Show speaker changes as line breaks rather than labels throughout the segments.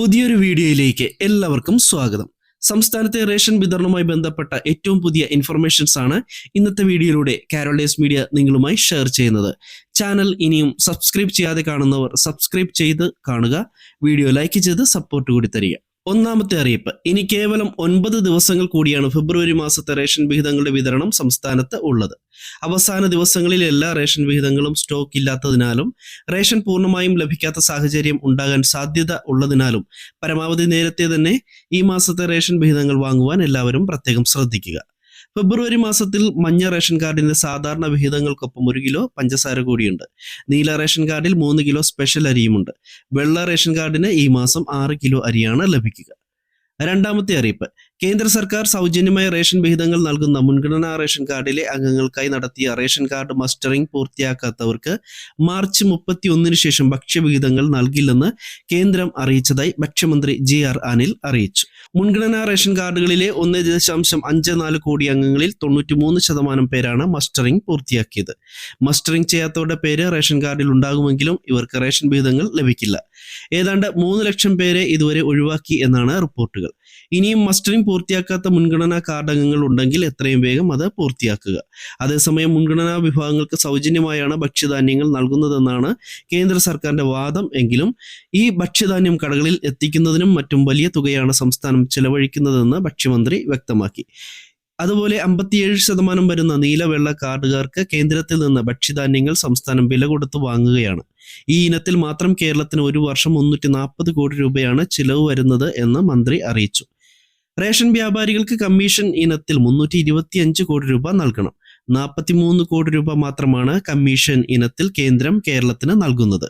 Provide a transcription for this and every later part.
പുതിയൊരു വീഡിയോയിലേക്ക് എല്ലാവർക്കും സ്വാഗതം. സംസ്ഥാനത്തെ റേഷൻ വിതരണവുമായി ബന്ധപ്പെട്ട ഏറ്റവും പുതിയ ഇൻഫർമേഷൻസ് ആണ് ഇന്നത്തെ വീഡിയോയിലൂടെ കാരോളേസ് മീഡിയ നിങ്ങളുമായി ഷെയർ ചെയ്യുന്നത്. ചാനൽ ഇനിയും സബ്സ്ക്രൈബ് ചെയ്യാതെ കാണുന്നവർ സബ്സ്ക്രൈബ് ചെയ്ത് കാണുക. വീഡിയോ ലൈക്ക് ചെയ്ത് സപ്പോർട്ട് കൂടി തരിക. ഒന്നാമത്തെ അറിയിപ്പ്. ഇനി കേവലം ഒൻപത് ദിവസങ്ങൾ കൂടിയാണ് ഫെബ്രുവരി മാസത്തെ റേഷൻ വിഹിതങ്ങളുടെ വിതരണം സംസ്ഥാനത്ത് ഉള്ളത്. അവസാന ദിവസങ്ങളിൽ എല്ലാ റേഷൻ വിഹിതങ്ങളും സ്റ്റോക്ക് ഇല്ലാത്തതിനാലും റേഷൻ പൂർണമായും ലഭിക്കാത്ത സാഹചര്യം ഉണ്ടാകാൻ സാധ്യത ഉള്ളതിനാലും പരമാവധി നേരത്തെ തന്നെ ഈ മാസത്തെ റേഷൻ വിഹിതങ്ങൾ വാങ്ങുവാൻ എല്ലാവരും പ്രത്യേകം ശ്രദ്ധിക്കുക. ഫെബ്രുവരി മാസത്തിൽ മഞ്ഞ റേഷൻ കാർഡിന്റെ സാധാരണ വിഹിതങ്ങൾക്കൊപ്പം ഒരു കിലോ പഞ്ചസാര കൂടിയുണ്ട്. നീല റേഷൻ കാർഡിൽ മൂന്ന് കിലോ സ്പെഷ്യൽ അരിയുമുണ്ട്. വെള്ള റേഷൻ കാർഡിന് ഈ മാസം ആറ് കിലോ അരിയാണ് ലഭിക്കുക. രണ്ടാമത്തെ അറിയിപ്പ്. കേന്ദ്ര സർക്കാർ സൗജന്യമായ റേഷൻ വിഹിതങ്ങൾ നൽകുന്ന മുൻഗണനാ റേഷൻ കാർഡിലെ അംഗങ്ങൾക്കായി നടത്തിയ റേഷൻ കാർഡ് മസ്റ്ററിംഗ് പൂർത്തിയാക്കാത്തവർക്ക് മാർച്ച് മുപ്പത്തി ഒന്നിന് ശേഷം ഭക്ഷ്യവിഹിതങ്ങൾ നൽകില്ലെന്ന് കേന്ദ്രം അറിയിച്ചതായി ഭക്ഷ്യമന്ത്രി ജി ആർ അനിൽ അറിയിച്ചു. മുൻഗണനാ റേഷൻ കാർഡുകളിലെ ഒന്ന് ദശാംശം അഞ്ച് നാല് കോടി അംഗങ്ങളിൽ തൊണ്ണൂറ്റിമൂന്ന് ശതമാനം പേരാണ് മസ്റ്ററിംഗ് പൂർത്തിയാക്കിയത്. മസ്റ്ററിംഗ് ചെയ്യാത്തവരുടെ പേര് റേഷൻ കാർഡിൽ ഉണ്ടാകുമെങ്കിലും ഇവർക്ക് റേഷൻ വിഹിതങ്ങൾ ലഭിക്കില്ല. ഏതാണ്ട് മൂന്ന് ലക്ഷം പേരെ ഇതുവരെ ഒഴിവാക്കി എന്നാണ് റിപ്പോർട്ടുകൾ. ഇനിയും മസ്റ്ററിംഗ് പൂർത്തിയാക്കാത്ത മുൻഗണനാ കാർഡ് അംഗങ്ങൾ ഉണ്ടെങ്കിൽ എത്രയും വേഗം അത് പൂർത്തിയാക്കുക. അതേസമയം മുൻഗണനാ വിഭാഗങ്ങൾക്ക് സൗജന്യമായാണ് ഭക്ഷ്യധാന്യങ്ങൾ നൽകുന്നതെന്നാണ് കേന്ദ്ര സർക്കാരിന്റെ വാദം എങ്കിലും ഈ ഭക്ഷ്യധാന്യം കടകളിൽ എത്തിക്കുന്നതിനും മറ്റും വലിയ തുകയാണ് സംസ്ഥാനം ചെലവഴിക്കുന്നതെന്ന് ഭക്ഷ്യമന്ത്രി വ്യക്തമാക്കി. അതുപോലെ അമ്പത്തിയേഴ് ശതമാനം വരുന്ന നീലവെള്ള കാർഡുകാർക്ക് കേന്ദ്രത്തിൽ നിന്ന് ഭക്ഷ്യധാന്യങ്ങൾ സംസ്ഥാനം വില കൊടുത്ത് വാങ്ങുകയാണ്. ഈ ഇനത്തിൽ മാത്രം കേരളത്തിന് ഒരു വർഷം മുന്നൂറ്റി നാൽപ്പത് കോടി രൂപയാണ് ചിലവ് വരുന്നത് എന്ന് മന്ത്രി അറിയിച്ചു. റേഷൻ വ്യാപാരികൾക്ക് കമ്മീഷൻ ഇനത്തിൽ മുന്നൂറ്റി ഇരുപത്തിയഞ്ച് കോടി രൂപ നൽകണം. നാൽപ്പത്തിമൂന്ന് കോടി രൂപ മാത്രമാണ് കമ്മീഷൻ ഇനത്തിൽ കേന്ദ്രം കേരളത്തിന് നൽകുന്നത്.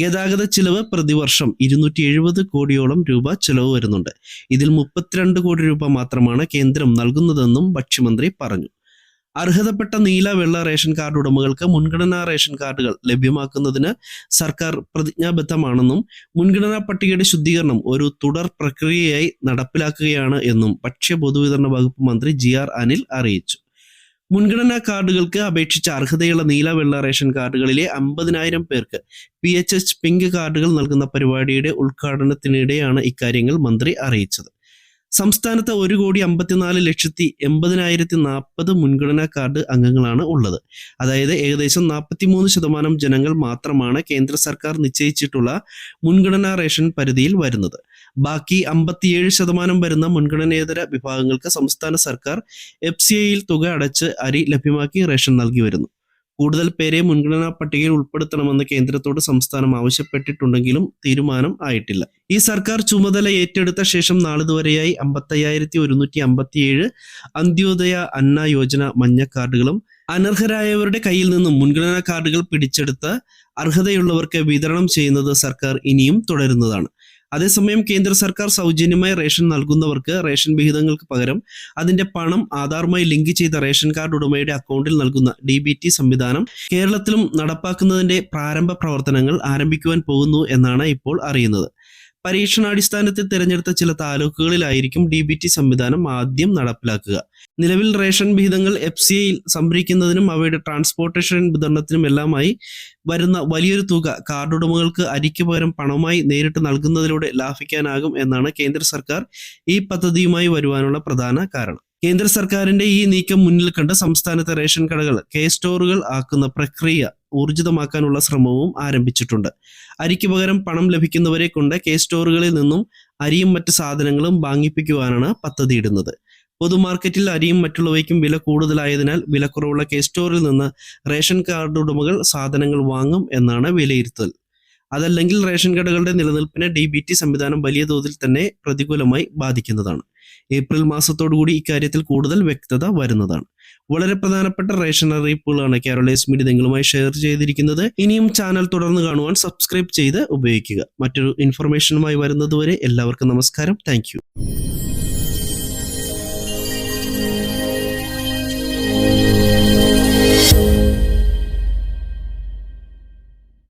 ഗതാഗത ചിലവ് പ്രതിവർഷം ഇരുന്നൂറ്റി എഴുപത് കോടിയോളം രൂപ ചിലവ് വരുന്നുണ്ട്. ഇതിൽ മുപ്പത്തിരണ്ട് കോടി രൂപ മാത്രമാണ് കേന്ദ്രം നൽകുന്നതെന്നും ഭക്ഷ്യമന്ത്രി പറഞ്ഞു. അർഹതപ്പെട്ട നീല വെള്ള റേഷൻ കാർഡ് ഉടമകൾക്ക് മുൻഗണനാ റേഷൻ കാർഡുകൾ ലഭ്യമാക്കുന്നതിന് സർക്കാർ പ്രതിജ്ഞാബദ്ധമാണെന്നും മുൻഗണനാ പട്ടികയുടെ ശുദ്ധീകരണം ഒരു തുടർ പ്രക്രിയയായി നടപ്പിലാക്കുകയാണ് എന്നും ഭക്ഷ്യ പൊതുവിതരണ വകുപ്പ് മന്ത്രി ജി ആർ അനിൽ അറിയിച്ചു. മുൻഗണനാ കാർഡുകൾക്ക് അപേക്ഷിച്ച അർഹതയുള്ള നീല വെള്ള റേഷൻ കാർഡുകളിലെ അമ്പതിനായിരം പേർക്ക് പി എച്ച് എച്ച് പിങ്ക് കാർഡുകൾ നൽകുന്ന പരിപാടിയുടെ ഉദ്ഘാടനത്തിനിടെയാണ് ഇക്കാര്യങ്ങൾ മന്ത്രി അറിയിച്ചത്. സംസ്ഥാനത്ത് ഒരു കോടി അമ്പത്തിനാല് ലക്ഷത്തി എൺപതിനായിരത്തി നാൽപ്പത് മുൻഗണനാ കാർഡ് അംഗങ്ങളാണ് ഉള്ളത്. അതായത് ഏകദേശം നാൽപ്പത്തിമൂന്ന് ശതമാനം ജനങ്ങൾ മാത്രമാണ് കേന്ദ്ര സർക്കാർ നിശ്ചയിച്ചിട്ടുള്ള മുൻഗണനാ റേഷൻ പരിധിയിൽ വരുന്നത്. ബാക്കി അമ്പത്തിയേഴ് ശതമാനം വരുന്ന മുൻഗണനേതര വിഭാഗങ്ങൾക്ക് സംസ്ഥാന സർക്കാർ എഫ് തുക അടച്ച് അരി ലഭ്യമാക്കി റേഷൻ നൽകി വരുന്നു. കൂടുതൽ പേരെ മുൻഗണനാ പട്ടികയിൽ ഉൾപ്പെടുത്തണമെന്ന് കേന്ദ്രത്തോട് സംസ്ഥാനം ആവശ്യപ്പെട്ടിട്ടുണ്ടെങ്കിലും തീരുമാനം ആയിട്ടില്ല. ഈ സർക്കാർ ചുമതല ഏറ്റെടുത്ത ശേഷം നാളിതുവരെയായി അമ്പത്തയ്യായിരത്തി ഒരുന്നൂറ്റി അമ്പത്തിയേഴ് അന്ത്യോദയ അന്ന യോജന മഞ്ഞ കാർഡുകളും അനർഹരായവരുടെ കയ്യിൽ നിന്നും മുൻഗണനാ കാർഡുകൾ പിടിച്ചെടുത്ത് അർഹതയുള്ളവർക്ക് വിതരണം ചെയ്യുന്നത് സർക്കാർ ഇനിയും തുടരുന്നതാണ്. അതേസമയം കേന്ദ്ര സർക്കാർ സൗജന്യമായി റേഷൻ നൽകുന്നവർക്ക് റേഷൻ വിഹിതങ്ങൾക്ക് പകരം അതിന്റെ പണം ആധാറുമായി ലിങ്ക് ചെയ്ത റേഷൻ കാർഡ് ഉടമയുടെ അക്കൗണ്ടിൽ നൽകുന്ന ഡി ബി ടി സംവിധാനം കേരളത്തിലും നടപ്പാക്കുന്നതിന്റെ പ്രാരംഭ പ്രവർത്തനങ്ങൾ ആരംഭിക്കുവാൻ പോകുന്നു എന്നാണ് ഇപ്പോൾ അറിയുന്നത്. പരീക്ഷണാടിസ്ഥാനത്തിൽ തിരഞ്ഞെടുത്ത ചില താലൂക്കുകളിലായിരിക്കും ഡി ബി ടി സംവിധാനം ആദ്യം നടപ്പിലാക്കുക. നിലവിൽ റേഷൻ വിഹിതങ്ങൾ എഫ് സി ഐയിൽ സംഭരിക്കുന്നതിനും അവയുടെ ട്രാൻസ്പോർട്ടേഷൻ വിതരണത്തിനും എല്ലാമായി വരുന്ന വലിയൊരു തുക കാർഡ് ഉടമകൾക്ക് അരിക്ക് പകരം പണമായി നേരിട്ട് നൽകുന്നതിലൂടെ ലാഭിക്കാനാകും എന്നാണ് കേന്ദ്ര സർക്കാർ ഈ പദ്ധതിയുമായി വരുവാനുള്ള പ്രധാന കാരണം. കേന്ദ്ര സർക്കാരിന്റെ ഈ നീക്കം മുന്നിൽ കണ്ട് സംസ്ഥാനത്തെ റേഷൻ കടകൾ കെ സ്റ്റോറുകൾ ആക്കുന്ന പ്രക്രിയ ഊർജിതമാക്കാനുള്ള ശ്രമവും ആരംഭിച്ചിട്ടുണ്ട്. അരിക്ക് പകരം പണം ലഭിക്കുന്നവരെ കൊണ്ട് കെ സ്റ്റോറുകളിൽ നിന്നും അരിയും മറ്റ് സാധനങ്ങളും വാങ്ങിപ്പിക്കുവാനാണ് പദ്ധതിയിടുന്നത്. പൊതുമാർക്കറ്റിൽ അരിയും മറ്റുള്ളവയ്ക്കും വില കൂടുതലായതിനാൽ വിലക്കുറവുള്ള കെ സ്റ്റോറിൽ നിന്ന് റേഷൻ കാർഡ് ഉടമകൾ സാധനങ്ങൾ വാങ്ങും എന്നാണ് വിലയിരുത്തൽ. അതല്ലെങ്കിൽ റേഷൻ കടകളുടെ നിലനിൽപ്പിനെ ഡി സംവിധാനം വലിയ തോതിൽ തന്നെ പ്രതികൂലമായി ബാധിക്കുന്നതാണ്. ഏപ്രിൽ മാസത്തോടുകൂടി ഇക്കാര്യത്തിൽ കൂടുതൽ വ്യക്തത വരുന്നതാണ്. വളരെ പ്രധാനപ്പെട്ട റേഷൻ അറിയിപ്പുകളാണ് കേരളേസ് മീഡിയ നിങ്ങളുമായി ഷെയർ ചെയ്തിരിക്കുന്നത്. ഇനിയും ചാനൽ തുടർന്ന് കാണുവാൻ സബ്സ്ക്രൈബ് ചെയ്ത് ഉപയോഗിക്കുക. മറ്റൊരു ഇൻഫർമേഷനുമായി വരുന്നതുവരെ എല്ലാവർക്കും നമസ്കാരം. താങ്ക്